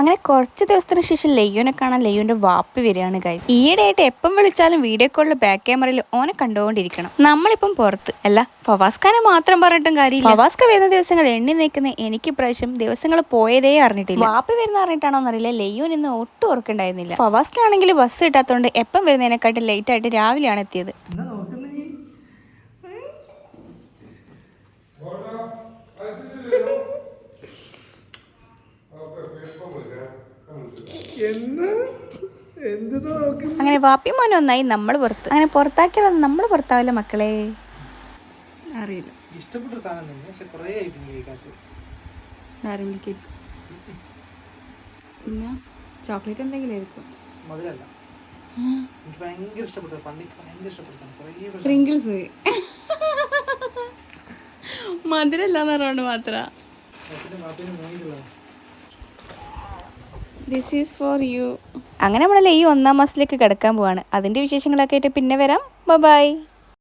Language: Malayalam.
അങ്ങനെ കുറച്ച് ദിവസത്തിന് ശേഷം ലെയ്യോനെ കാണാൻ ലെയ്യോന്റെ വാപ്പി വരികയാണ് ഗൈസ് ഈയിടെയായിട്ട് എപ്പം വിളിച്ചാലും വീഡിയോ കോളിൽ ബാക്ക് ക്യാമറയിൽ ഓനെ കണ്ടുകൊണ്ടിരിക്കണം. നമ്മളിപ്പം പുറത്ത് അല്ല ഫവാസ്ഖാനെ മാത്രം പറഞ്ഞിട്ടും കാര്യമില്ല. ഫവാസ്ക വരുന്ന ദിവസങ്ങൾ എണ്ണി നിൽക്കുന്ന എനിക്ക് പ്രാവശ്യം ദിവസങ്ങൾ പോയതേ അറിഞ്ഞിട്ടില്ല. വാപ്പി വരുന്ന അറിഞ്ഞിട്ടാണോ എന്നറിയില്ല. ലെയ്യോൻ ഇന്ന് ഒട്ടും ഓർക്കുണ്ടായിരുന്നില്ല ഫവാസ്ക ആണെങ്കിൽ ബസ് കിട്ടാത്തതുകൊണ്ട് എപ്പം വരുന്നതിനെക്കാട്ടും ലേറ്റ് ആയിട്ട് രാവിലെയാണ് എത്തിയത്. എന്ന്? അങ്ങനെ വാപ്പി മോനെ ഒന്നായി നമ്മൾ പുറത്ത്. അങ്ങനെ പുറത്താക്കിയാലൊന്നും നമ്മൾ പുറത്താവില്ല മക്കളെ. അറിയില്ല. ഇഷ്ടപ്പെട്ട സാധനം തന്നെ പക്ഷെ കുറേ ആയിട്ട് നീ കേൾക്കാത്തത് ആരെങ്കിലും പിന്നെ ചോക്ലേറ്റ് എന്തെങ്കിലും ആയിരിക്കും. മധുരല്ല എനിക്ക് ഭയങ്കര ഇഷ്ടപ്പെട്ട പണ്ടിക്ക് എനിക്ക് ഭയങ്കര ഇഷ്ടപ്പെട്ട സാധനം കുറേ പക്ഷെ പ്രിങ്കിൾസ് മധുരല്ലാന്ന് പറഞ്ഞോണ്ട് മാത്ര. അങ്ങനെ നമ്മളല്ലേ ഈ ഒന്നാം മാസത്തിലേക്ക് കിടക്കാൻ പോവാണ്. അതിന്റെ വിശേഷങ്ങളൊക്കെ ആയിട്ട് പിന്നെ വരാം. ബൈ